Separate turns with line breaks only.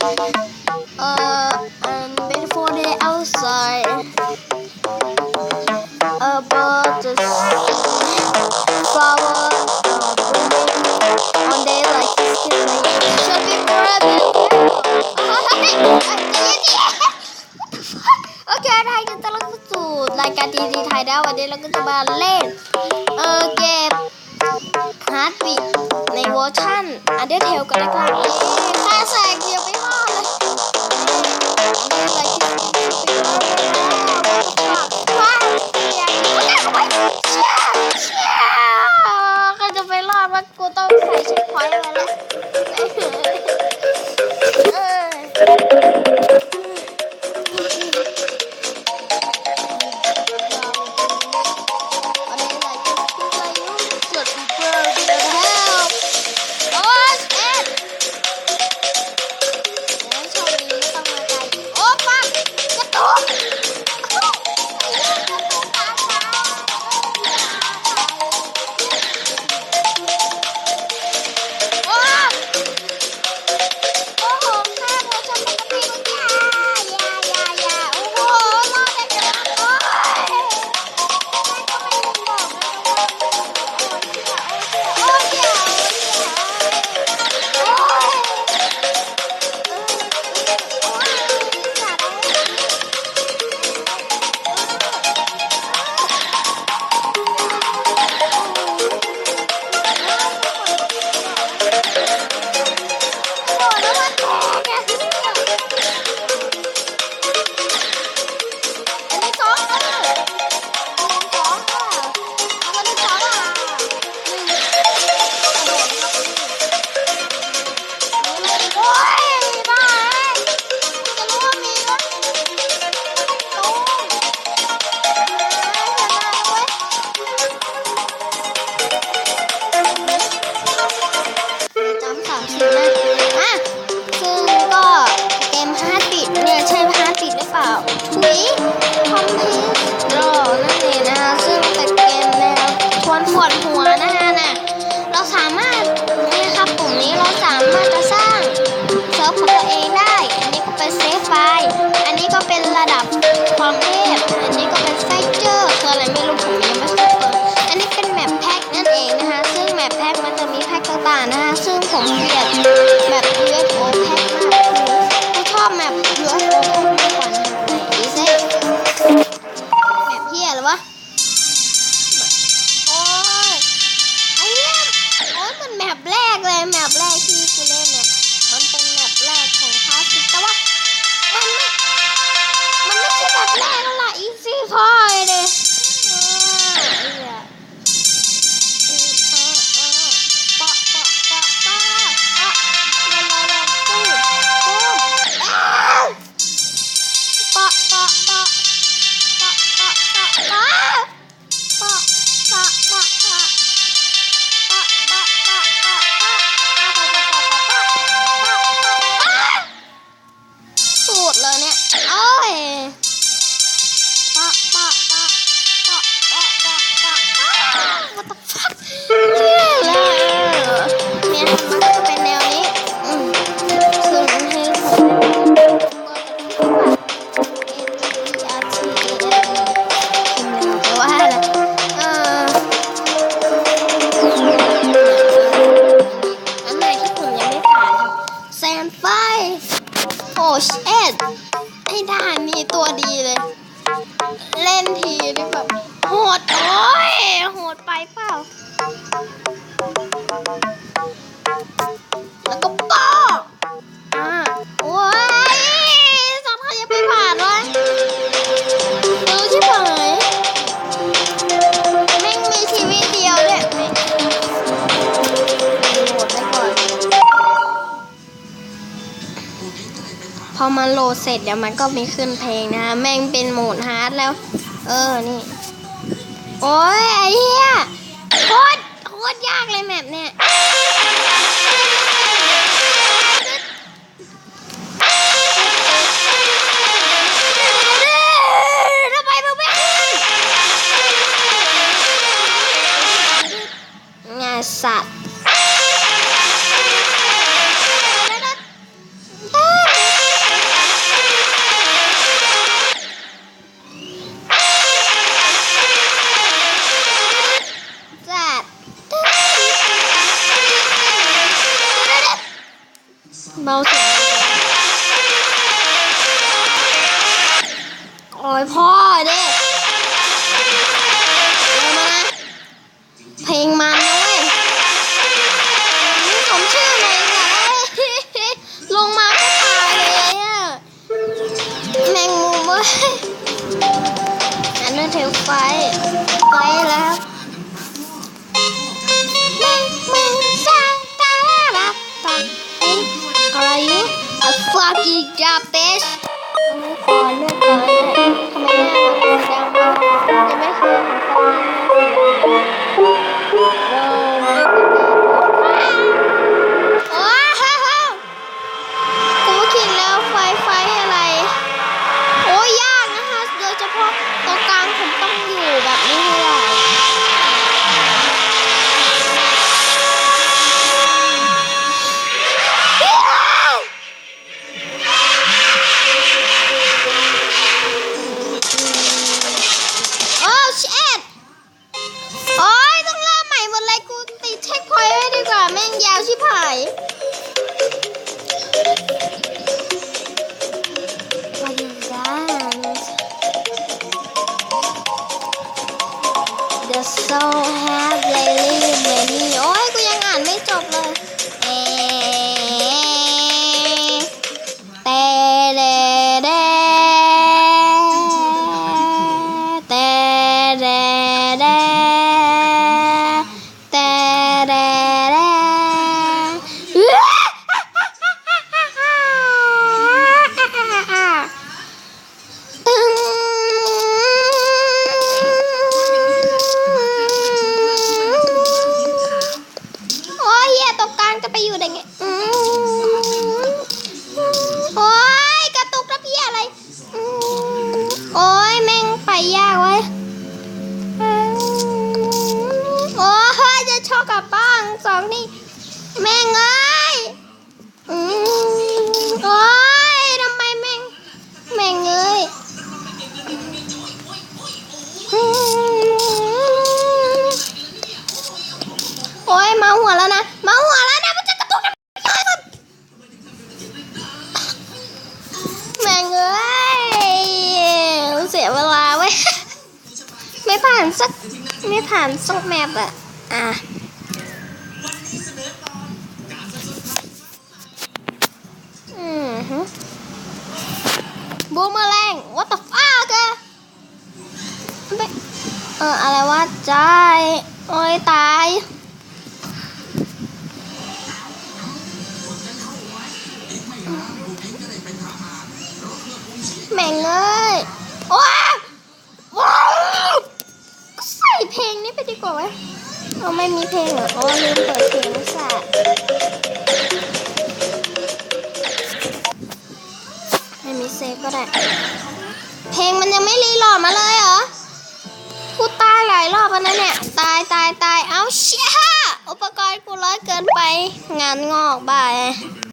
เนี่ย เอ่อ and wait for the outside เอ่อ but the flower on day like this should be forever okay ไทยกัตลอสู่รายการดีดีไทยแล้วันนี้เราก็จะมาเล่น เออเกมฮาร์ดบีในเวอร์ชันอันเดอร์เทลกันนะครับภา ทีนี่แบบโหดโอ้ยโหดไปเปล่า แล้วก็ปองอ่าว้ายสองพันยังไปผ่านวะเออชิบหายแม่งมีชีวิตเดียวเนี่ยไม่โหดไปก่อน พอมันโหลดเสร็จเดี๋ยวมันก็มีขึ้นเพลงนะ แม่งเป็นโหมดฮาร์ดแล้ว เออ นี่ โอ้ยไอ้เหี้ยโคตรโคตรยากเลยแมปเนี่ยสัตว์ เบาเสียงโอ้ยพ่อเด้ fucking garbage ไม่ขอเลือกก่อนเลยทำไมหน้ามัน The soul บบ้านสองนี่แม่งเอ้ยอืมโอ้ยทำไมแม่งแม่งเอ้ยโอ้ยมาหัวแล้วนะมาหัวแล้วนะมันจะกระตุกแม่งเอ้ยเสียเวลาเว้ยไม่ผ่านสักไม่ผ่านสักแมปอะอะ บูมเมอแรง what the fuck อะไม่เอออะไรวะใจโอ้ยตายแม่งเอ้ยว้าว้าใส่เพลงนี้ไปดีกว่าไหมเอาไม่มีเพลงเหรออ๋อลืมเปิดเพลง ก็ได้ เพลงมันยังไม่รีโหลดมาเลยเหรอกูตายหลายรอบแล้วนะเนี่ย ตายตายตายเอาเชี่ยอุปกรณ์กูร้อยเกินไป งานงอกบ่าย